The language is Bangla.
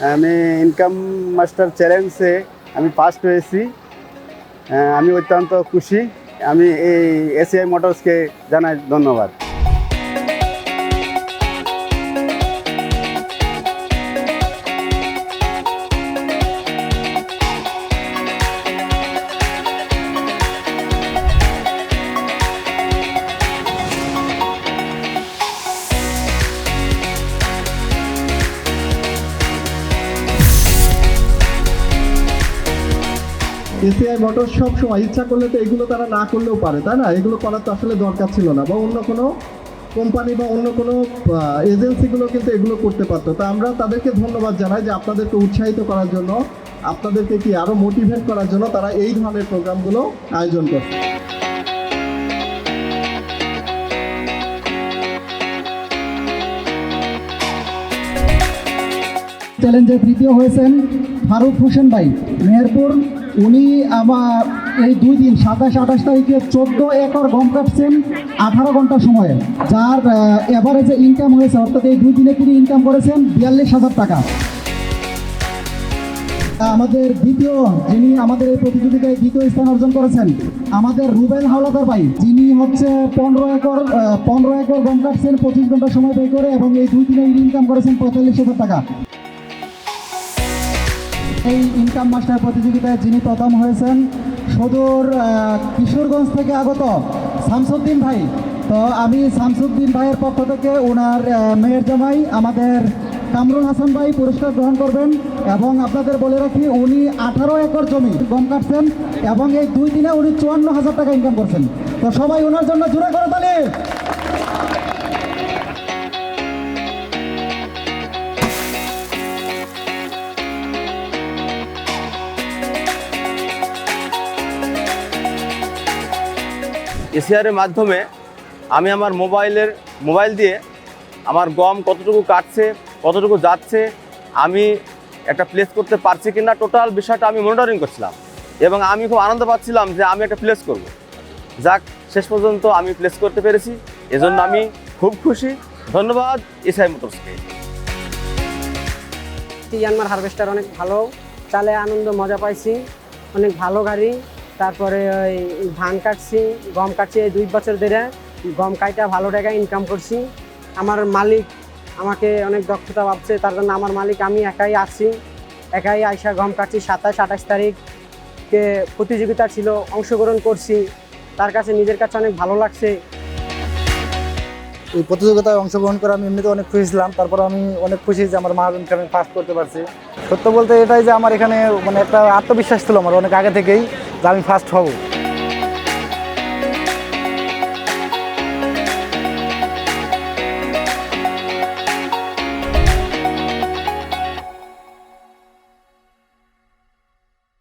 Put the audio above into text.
আমি ইনকাম মাস্টার চ্যালেঞ্জে আমি ফার্স্ট হয়েছি। আমি অত্যন্ত খুশি। আমি এই এসিআই মোটরসকে জানাই ধন্যবাদ। এসিআই মোটর সব সময় ইচ্ছা করলে তো এগুলো তারা না করলেও পারে, তাই না? এগুলো করার তো আসলে দরকার ছিল না, বা অন্য কোনো কোম্পানি বা অন্য কোনো এজেন্সিগুলো কিন্তু এগুলো করতে পারতো। তা আমরা তাদেরকে ধন্যবাদ জানাই যে আপনাদেরকে উৎসাহিত করার জন্য, আপনাদেরকে কি আরও মোটিভেট করার জন্য তারা এই ধরনের প্রোগ্রামগুলো আয়োজন করছে। চ্যালেঞ্জে তৃতীয় হয়েছেন ফারুক হোসেন ভাই, মেহেরপুর। উনি আমার এই দুই দিন, সাতাশ, আঠাশ তারিখে চোদ্দ একর গম কাটছেন আঠারো ঘণ্টা সময়ে। যার এভারেজে ইনকাম হয়েছে, অর্থাৎ এই দুই দিনে তিনি ইনকাম করেছেন বিয়াল্লিশ হাজার টাকা। আমাদের দ্বিতীয়, যিনি আমাদের এই প্রতিযোগিতায় দ্বিতীয় স্থান অর্জন করেছেন, আমাদের রুবেল হাওলাদার ভাই। যিনি হচ্ছে পনেরো একর পনেরো একর গম কাটছেন, পঁচিশ ঘণ্টা সময় ব্যয় করে এবং এই দুই দিনে ইনকাম করেছেন পঁয়তাল্লিশ হাজার টাকা। এই ইনকাম মাস্টার প্রতিযোগিতায় যিনি প্রথম হয়েছেন, সদর কিশোরগঞ্জ থেকে আগত শামসুদ্দিন ভাই। তো আমি শামসুদ্দিন ভাইয়ের পক্ষ থেকে ওনার মেয়ের জামাই আমাদের কামরুল হাসান ভাই পুরস্কার গ্রহণ করবেন এবং আপনাদের বলে রাখি, উনি আঠারো একর জমি গম কাটছেন এবং এই দুই দিনে উনি চুয়ান্ন হাজার টাকা ইনকাম করছেন। তো সবাই ওনার জন্য জোরে করে তালে। এসিআরের মাধ্যমে আমি আমার মোবাইলের, মোবাইল দিয়ে আমার গম কতটুকু কাটছে, কতটুকু যাচ্ছে, আমি একটা প্লেস করতে পারছি কিনা টোটাল বিষয়টা আমি মনিটরিং করছিলাম। এবং আমি খুব আনন্দ পাচ্ছিলাম যে আমি একটা প্লেস করব। যাক, শেষ পর্যন্ত আমি প্লেস করতে পেরেছি। এজন্য আমি খুব খুশি। ধন্যবাদ, এসআই মোটরসকে। ইয়ানমার হারভেস্টার অনেক ভালো, চালে আনন্দ, মজা পাইছি। অনেক ভালো গাড়ি। তারপরে ওই ধান কাটছি, গম কাটছি দুই বছর ধরে। গম কাইটা ভালো টাকা ইনকাম করছি। আমার মালিক আমাকে অনেক দক্ষতা ভাবছে, তার জন্য আমার মালিক আমি একাই আসছি একাই আইসা গম কাটছি সাতাশ, আঠাশ তারিখকে প্রতিযোগিতা ছিল, অংশগ্রহণ করছি। তার কাছে নিজের কাছে অনেক ভালো লাগছে। এই প্রতিযোগিতায় অংশগ্রহণ করে আমি এমনিতে অনেক খুশি ছিলাম। তারপর আমি অনেক খুশি যে আমার মহাজনকে আমি ফার্স্ট করতে পারছি। সত্য বলতে এটাই যে আমার এখানে মানে একটা আত্মবিশ্বাস ছিল আমার অনেক আগে থেকেই। আমি ফার্স্ট হব।